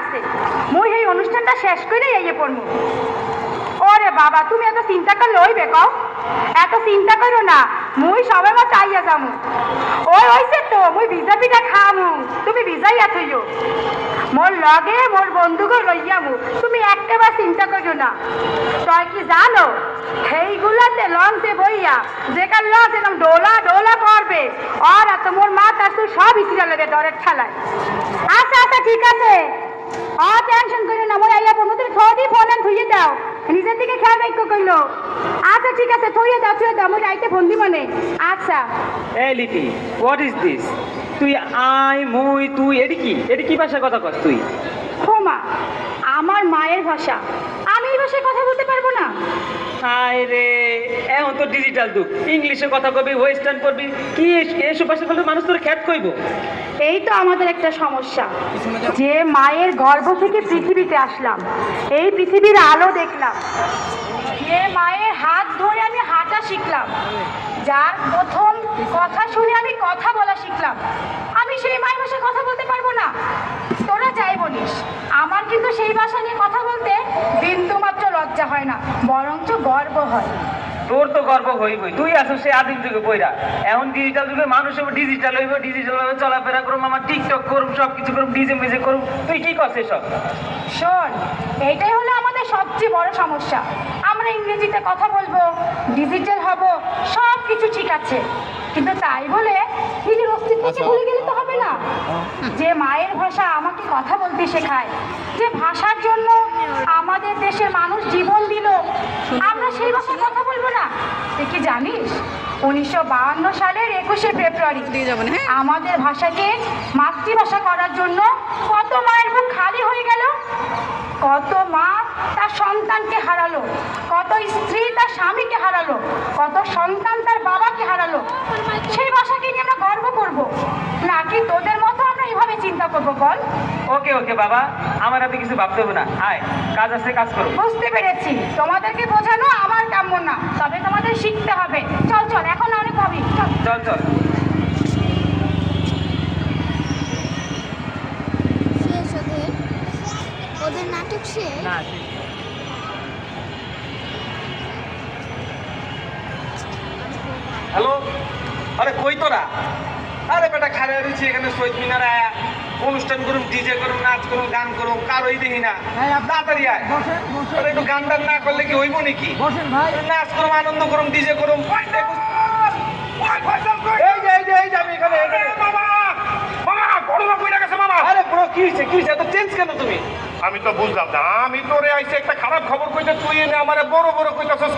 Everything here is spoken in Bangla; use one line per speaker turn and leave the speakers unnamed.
আছে। মুই এই অনুষ্ঠানটা শেষ করে এই পড়মু। ওরে বাবা, তুমি এত চিন্তা করলে ওই বেকাও এত চিন্তা করো না, মুই সবে মা চাইয়া যামু। ওই হইছে তো, মুই ভিজা পিঠা খামু। তুমি ভিজাইয়া থইও। মোর লগে মোর বন্ধুকে লইয়ামু। তুমি একেবারে চিন্তা করো না। তই কি জানো, সেইগুলাতে লঞ্চে বইয়া যেখান লঞ্চ এরকম ডোলা ডোলা করবে, আর এত মোর মা তার সব ইসিরা লেগে ডরের ঠালায়। আচ্ছা আচ্ছা ঠিক আছে। অ টেনশন করো না মই আইয়া পড়ব তুমি থদি ফোন আন থইয়ে দাও। নিজের দিকে খেয়াল রাখো কইলো। আচ্ছা ঠিক আছে থইয়ে দাও থইয়ে দাও মই রাইতে ফোন দিব মানে। আচ্ছা।
এই লিপি হোয়াট ইজ দিস তুই আই মুই তুই এটি কি? এটি কি ভাষায় কথা কস তুই?
ক্ষমা আমার মায়ের ভাষা। আমি এই ভাষায় কথা বলতে পারব না?
হায় রে এখন তো ডিজিটাল যুগ। ইংলিশে কথা কবি ওয়েস্টার্ন করবি কি এস- এসব ভাষা বলতে মানুষ তোর খ্যাত কইব?
এই তো আমাদের একটা সমস্যা। যে মায়ের গর্ভ থেকে পৃথিবীতে আসলাম, এই পৃথিবীর আলো দেখলাম। যে মায়ের হাত ধরে আমি হাঁটা শিখলাম, যার প্রথম কথা শুনে আমি কথা বলা শিখলাম। আমি সেই মায়ের ভাষায় কথা বলতে পারব না। তোরা যাই বলিস। আমার কিন্তু সেই ভাষা নিয়ে কথা বলতে বিন্দু মাত্র লজ্জা হয় না, বরঞ্চ গর্ব হয়।
তোর তো গর্ব হইবই। তুই আসো সে আদিম যুগে বইরা। এখন ডিজিটাল যুগে মানুষ ডিজিটাল হইব ডিজিটাল ভাবে চলাফেরা করুম আমার টিকটক করুম সব কিছু করুম ডিজে মিজে করুম। তুই কি করছিস সব
শোন এইটাই হলো আমাদের সবচেয়ে বড় সমস্যা। আমরা ইংরেজিতে কথা বলব ডিজিটাল হব সব কিছু ঠিক আছে। কিন্তু তাই বলে নিজের অস্তিত্বকে ভুলে গেলে তো হবে না। যে মায়ের ভাষা আমাকে কথা বলতে শেখায় যে ভাষার জন্য আমাদের দেশের মানুষ জীবন দিল আমরা সেই ভাষায় কথা বলব না। তুই কি জানিস? উনিশশো বাহান্ন সালের একুশে ফেব্রুয়ারি আমাদের ভাষাকে মাতৃভাষা করার জন্য কত মায়ের বুক খালি হয়ে গেল? কত মা তার সন্তানকে হারালো? কত স্ত্রী তার স্বামীকে হারালো? কত সন্তান তার বাবাকে হারালো? সেই ভাষাকে নিয়ে আমরা গর্ব করব। নাকি তোদের মতো আমরা এভাবে চিন্তা করব বল?
ওকে ওকে বাবা। আমার হাতে কিছু ভাবতে হবে না। আয় কাজ আছে কাজ করো।
বুঝতে পেরেছি। তোমাদেরকে না তবে তোমাদের শিখতে হবে। চল চল এখন অনেক হবি চল।
চল চল।
শেষ ওদের। ওদের নাটক শেষ?
না
হ্যালো? আরে কই তোরা? আরে বেটা খারে রয়েছি এখানে শহীদ মিনারে। আয়া অনুষ্ঠান করুম ডিজে করুম নাচ করুম গান করুম কারোই দেখি না। তাড়াতাড়ি আয়। একটু গান টান না করলে কি হইব নাকি? নাচ করুম আনন্দ করুম ডিজে করুম এই যে এই যে এই যে আমি এখানে এখানে আরে ব্রো কি হয়েছে কি হয়েছে এত টেন্স কেন তুমি?
আমি তো বুঝলাম না। আমি তোরে আইসে একটা খারাপ খবর কইতে তুই এনে আমারে বড় বড় কইতাছস।